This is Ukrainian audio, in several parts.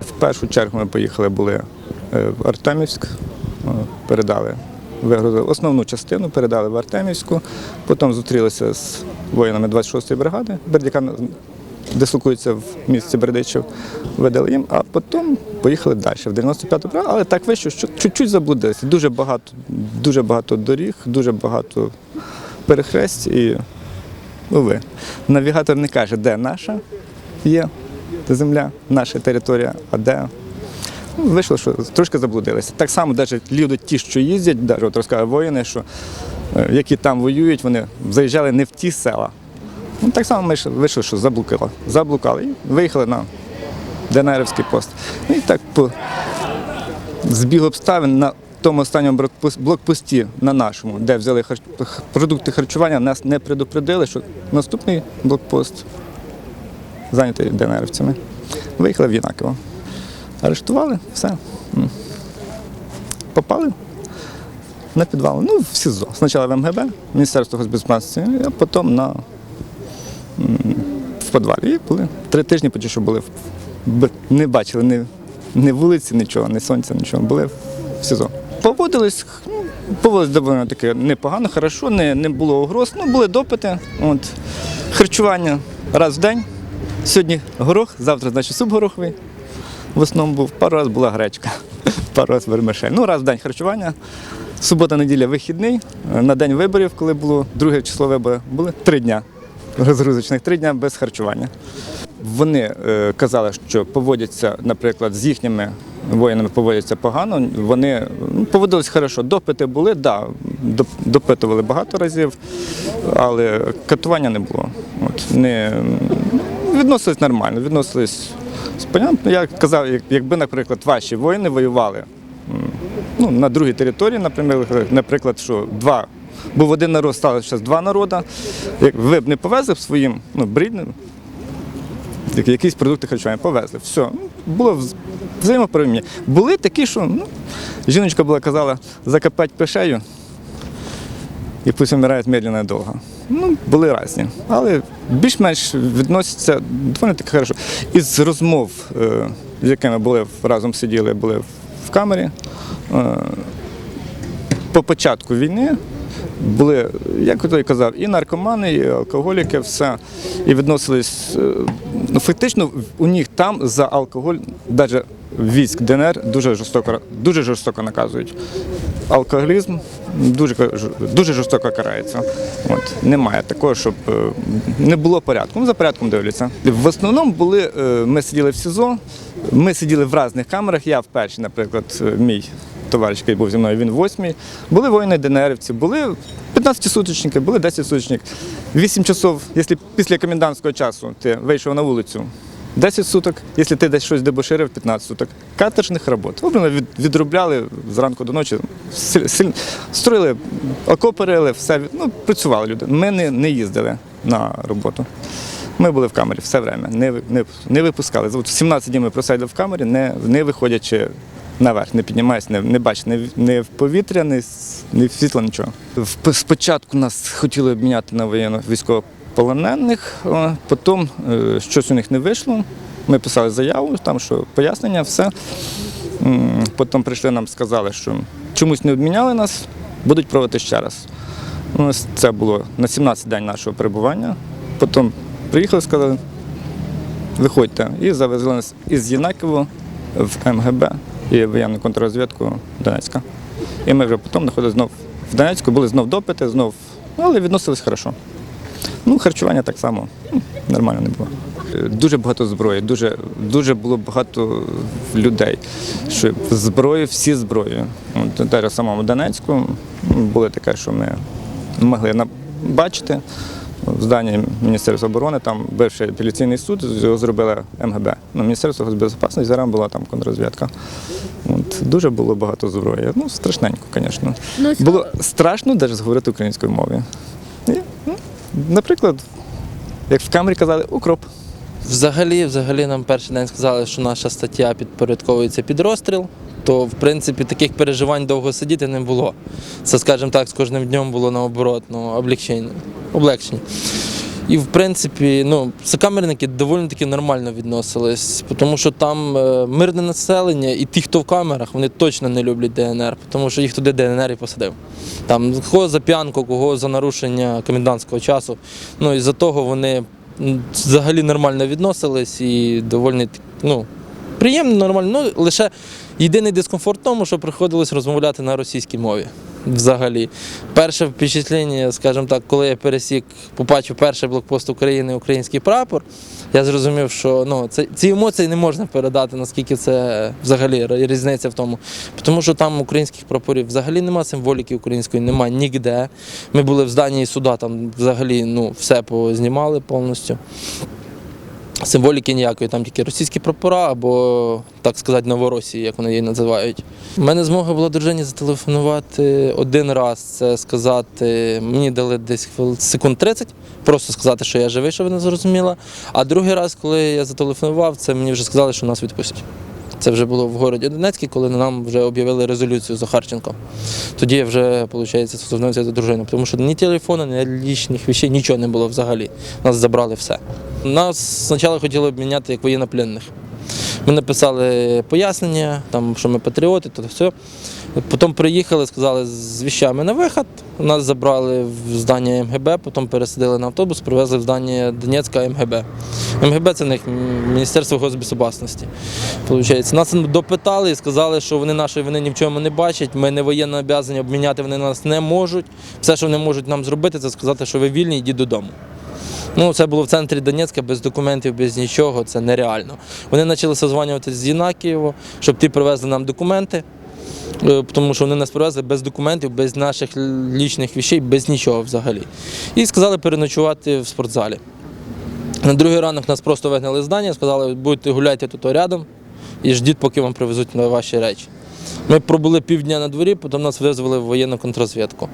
В першу чергу ми поїхали були е, в Артемівськ, е, передали, вигрузили основну частину, передали в Артемівську, потім зустрілися з воїнами 26-ї бригади, Бердяка дислокується в місті Бердичів, видали їм, а потім поїхали далі, в 95-ту бригаду, але так вийшло, що чуть-чуть заблудилися. Дуже багато, дуже багато доріг, дуже багато перехресть і уви. Навігатор не каже, де наша є земля, наша територія, а де. Вийшло, що трошки заблудилися. Так само навіть люди, ті, що їздять, навіть от розказують воїни, що е, які там воюють, вони заїжджали не в ті села. Ну, так само ми вийшло, що заблукали. Заблукали і виїхали на ДНРівський пост. Ну, і так по збіг обставин на тому останньому блокпос- блокпості на нашому, де взяли хар- х- продукти харчування, нас не предупредили, що наступний блокпост зайнятий ДНРівцями. Виїхали в Єнакиво. Арештували, все. Попали на підвал. Ну, в СІЗО. Спочатку в МГБ, Міністерство безпечності, а потім на, в підвалі. І були три тижні, поки що були. Не бачили ні, ні вулиці, нічого, ні сонця, нічого. Були в СІЗО. Поводились, ну, поводились доволі таки непогано, хорошо, не, не було угроз. Ну, були допити. От. Харчування раз в день. Сьогодні горох, завтра, значить, суп гороховий. В основному був пару разів була гречка, пару разів вермишель. Ну, раз в день харчування. Субота, неділя вихідний. На день виборів, коли було друге число виборів, були три дня розгрузочних, три дня без харчування. Вони е, казали, що поводяться, наприклад, з їхніми воїнами поводяться погано. Вони ну, поводились хорошо. Допити були, да, допитували багато разів, але катування не було. От, не, відносились нормально, відносились. Я казав, якби, наприклад, ваші воїни воювали ну, на другій території, наприклад, що два. Був один народ, стало зараз два народи. Як ви б не повезли б своїм ну, брідним, якісь продукти харчування, повезли. Все. Ну, Було взаємопорозуміння. Були такі, що ну, жіночка була казала, закопати пешею і пусть вмирає медленно і довго. Ну, були різні. Але більш-менш відносяться доволі таки хорошо. Із розмов, е, з якими були разом сиділи, були в камері. е, По початку війни були, як я казав, і наркомани, і алкоголіки, все. І відносились. е, Ну, фактично, у них там за алкоголь, навіть військ ДНР, дуже жорстоко, дуже жорстоко наказують. Алкоголізм дуже, дуже жорстоко карається. От. Немає такого, щоб е, не було порядку. Ну, за порядком дивляться. В основному були, е, ми сиділи в СІЗО, ми сиділи в різних камерах. Я в першій, наприклад, е, мій товариш, який був зі мною, він восьмій. Були воїни ДНРівці, були 15-суточники, були 10-суточник. 8 часов, якщо після комендантського часу ти вийшов на вулицю, 10 суток, якщо ти десь щось дебоширив, 15 суток. Каторжних робот. Обрано відробляли зранку до ночі, строїли, окопи рили, все, ну, працювали люди. Ми не, не їздили на роботу. Ми були в камері все время, не, не, не випускали. От 17 днів ми просиділи в камері, не, не виходячи наверх, не піднімаючись, не, не бачиш в- ні в повітря, ні, в світло, нічого. Спочатку нас хотіли обміняти на воєнно військовополонених, о, потім е, щось у них не вийшло. Ми писали заяву, там що пояснення, все. Потім прийшли нам, сказали, що чомусь не обміняли нас, будуть проводити ще раз. Це було на 17 день нашого перебування. Потім приїхали, сказали, виходьте. І завезли нас із Єнаківо в МГБ і воєнну контррозвідку Донецька. І ми вже потім знаходилися знов в Донецьку, були знов допити, знов, ну, але відносились хорошо. Ну, харчування так само нормально не було. Дуже багато зброї, дуже, дуже було багато людей. Що зброї, всі зброї. От, навіть в самому Донецьку м, були таке, що ми могли бачити. В зданні Міністерства оборони, там бивший апеляційний суд, його зробили МГБ. Ну, Міністерство безпечності, зараз була там контррозвідка. От, дуже було багато зброї. Ну, страшненько, звісно. Ну, Було страшно навіть говорити українською мовою. Наприклад, як в камері казали, укроп. Взагалі, взагалі нам перший день сказали, що наша стаття підпорядковується під розстріл. То, в принципі, таких переживань довго сидіти не було. Це, скажімо так, з кожним днем було наоборот, ну, облегчення. облегчення. І в принципі, ну, сокамерники доволі таки нормально відносились, тому що там е, мирне населення і ті, хто в камерах, вони точно не люблять ДНР, тому що їх туди ДНР і посадив. Там кого за п'янку, кого за нарушення комендантського часу. Ну і за того вони взагалі нормально відносились і доволі ну, приємно, нормально. Ну, лише єдиний дискомфорт в тому, що приходилось розмовляти на російській мові. Взагалі, перше впечатлення, скажімо так, коли я пересік, побачив перший блокпост України, український прапор, я зрозумів, що ну, це, ці емоції не можна передати, наскільки це взагалі різниця в тому. Тому що там українських прапорів взагалі немає, символіки української немає ніде. Ми були в зданні суда, там взагалі ну, все познімали повністю. Символіки ніякої, там тільки російські прапора або, так сказати, Новоросії, як вони її називають. У мене змога була дружині зателефонувати один раз, це сказати, мені дали десь секунд 30, просто сказати, що я живий, що вона зрозуміла. А другий раз, коли я зателефонував, це мені вже сказали, що нас відпустять. Це вже було в городі Донецький, коли нам вже об'явили резолюцію Захарченко. Тоді я вже, виходить, звернувся до дружини, тому що ні телефону, ні лічних речей, нічого не було взагалі. Нас забрали все. Нас спочатку хотіли обміняти як воєннопленних. Ми написали пояснення, там, що ми патріоти, то все. Потім приїхали, сказали з віщами на вихід. Нас забрали в здання МГБ, потім пересадили на автобус, привезли в здання Донецька МГБ. МГБ це них Міністерство госбезпечності. Получається, нас допитали і сказали, що вони нашої вини ні в чому не бачать. Ми не воєнно обов'язані обміняти, вони нас не можуть. Все, що вони можуть нам зробити, це сказати, що ви вільні, йдіть додому. Ну, це було в центрі Донецька без документів, без нічого, це нереально. Вони почали созванюватися з Єнакієво, щоб ті привезли нам документи, тому що вони нас привезли без документів, без наших лічних вещей, без нічого взагалі. І сказали переночувати в спортзалі. На другий ранок нас просто вигнали з здання, сказали, будете гуляйте тут рядом і ждіть, поки вам привезуть ваші речі. Ми пробули півдня на дворі, потім нас визвали в воєнну контрозвідку.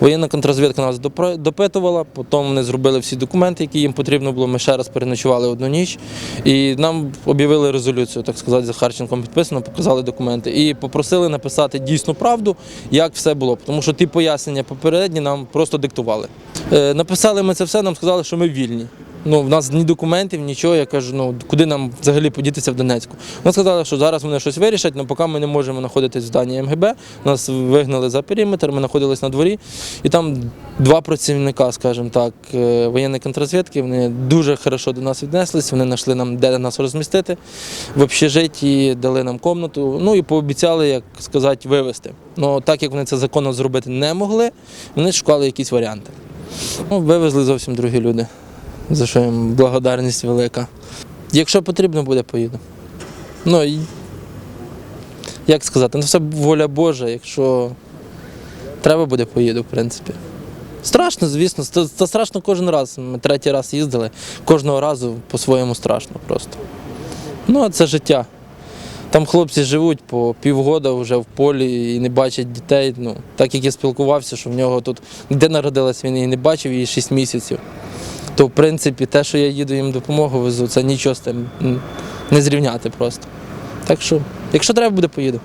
Воєнна контрозвідка нас допитувала, потім вони зробили всі документи, які їм потрібно було. Ми ще раз переночували одну ніч. І нам об'явили резолюцію, так сказати, за Харченком підписано, показали документи. І попросили написати дійсну правду, як все було. Тому що ті пояснення попередні нам просто диктували. Е, Написали ми це все, нам сказали, що ми вільні. Ну, в нас ні документів, нічого. Я кажу, ну куди нам взагалі подітися в Донецьку. Вони сказали, що зараз вони щось вирішать, але поки ми не можемо знаходитись в зданні МГБ. Нас вигнали за периметр, ми знаходились на дворі, і там два працівника, скажімо так, е, воєнної контррозвідки, вони дуже хорошо до нас віднеслись. Вони знайшли нам, де нас розмістити в общежитті, дали нам комнату, ну і пообіцяли, як сказати, вивезти. Ну так як вони це законно зробити не могли, вони шукали якісь варіанти. Ну, вивезли зовсім другі люди за що їм благодарність велика. Якщо потрібно буде, поїду. Ну, і, як сказати, ну все воля Божа, якщо треба буде, поїду, в принципі. Страшно, звісно, це, це страшно кожен раз. Ми третій раз їздили, кожного разу по-своєму страшно просто. Ну, а це життя. Там хлопці живуть по півгода вже в полі і не бачать дітей. Ну, так як я спілкувався, що в нього тут де народилась він і не бачив її 6 місяців то в принципі те, що я їду їм допомогу везу, це нічого з тим не зрівняти просто. Так що, якщо треба буде, поїду.